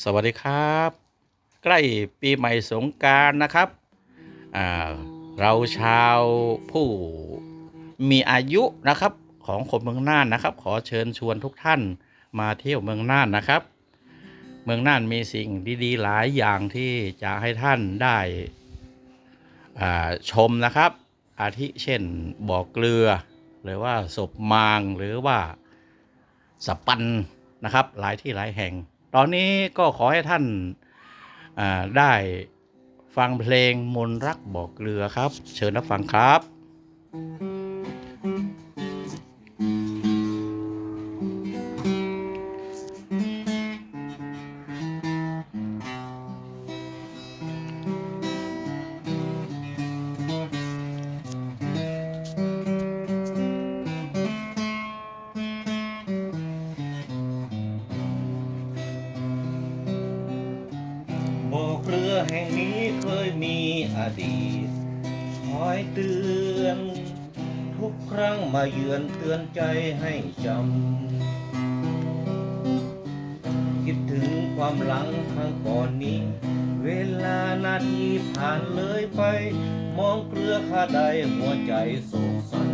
สวัสดีครับ ใกล้ปีใหม่สงการนะครับ เราชาวผู้มีอายุนะครับของคนเมืองน่านนะครับ ขอเชิญชวนทุกท่านมาเที่ยวเมืองน่านนะครับ เมืองน่านมีสิ่งดีๆ หลายอย่างที่จะให้ท่านได้ชมนะครับ อาทิเช่นบ่อเกลือ หรือว่าศพมางหรือว่าสปันนะครับ หลายที่หลายแห่ง ตอนนี้ก็ขอให้ท่านาได้ฟังเพลงมนรักบอกเกลือครับ เชิญรับฟังครับ บ่อเกลือแห่งนี้เคยมีอดีตคอยเตือน ทุกครั้งมาเยือนเตือนใจให้จำ คิดถึงความหลังครั้งก่อนนี้ เวลานาทีผ่านเลยไป มองเกลือข้าใดหัวใจโศกสัน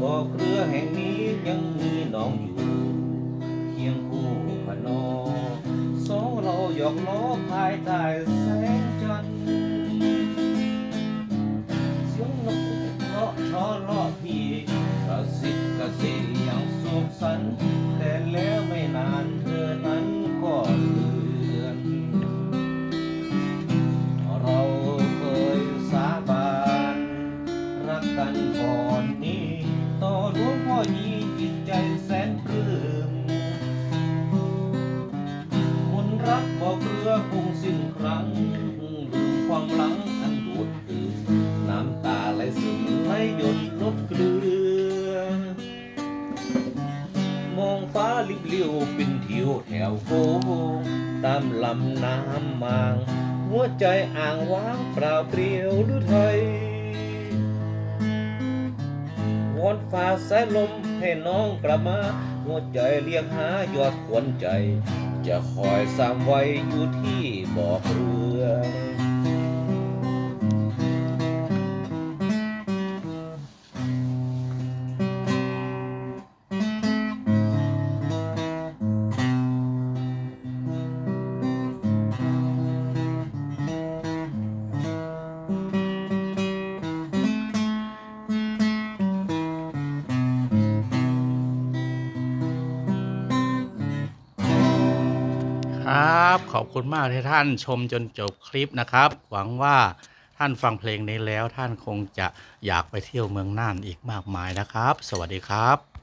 บ่อเกลือแห่งนี้ยังมีน้องอยู่ อกล้อภายใต้แสงจันทร์เสียงนกเพาะชอเลาะพี่กระซิบกระซิบอย่างสุขสันต์แต่แล้วไม่นานเธอนั้นก็เลือน เราเคยสาบานรักกันก่อนนี้ ต่อหลวงพ่อยีจิตใจแสนปลื้ม คงสิ้นครั้งลืมความหลังอันดูดดื่มน้ำตาไหลซึมไหลหยดลดเกลือ มองฟ้าลิบเลี้ยวเป็นทิวแถวโค้งตามลำน้ำมาง หัวใจอ่างว้างเปล่าเปลี่ยวหรือไทยวอนฟ้าสายลมให้น้องกลับมา หัวใจเรียกหายอดขวัญใจ จะคอยสามไว้อยู่ที่บอกเรือ ครับ ขอบคุณมากที่ท่านชมจนจบคลิปนะครับ หวังว่าท่านฟังเพลงนี้แล้วท่านคงจะอยากไปเที่ยวเมืองน่านอีกมากมายนะครับ สวัสดีครับ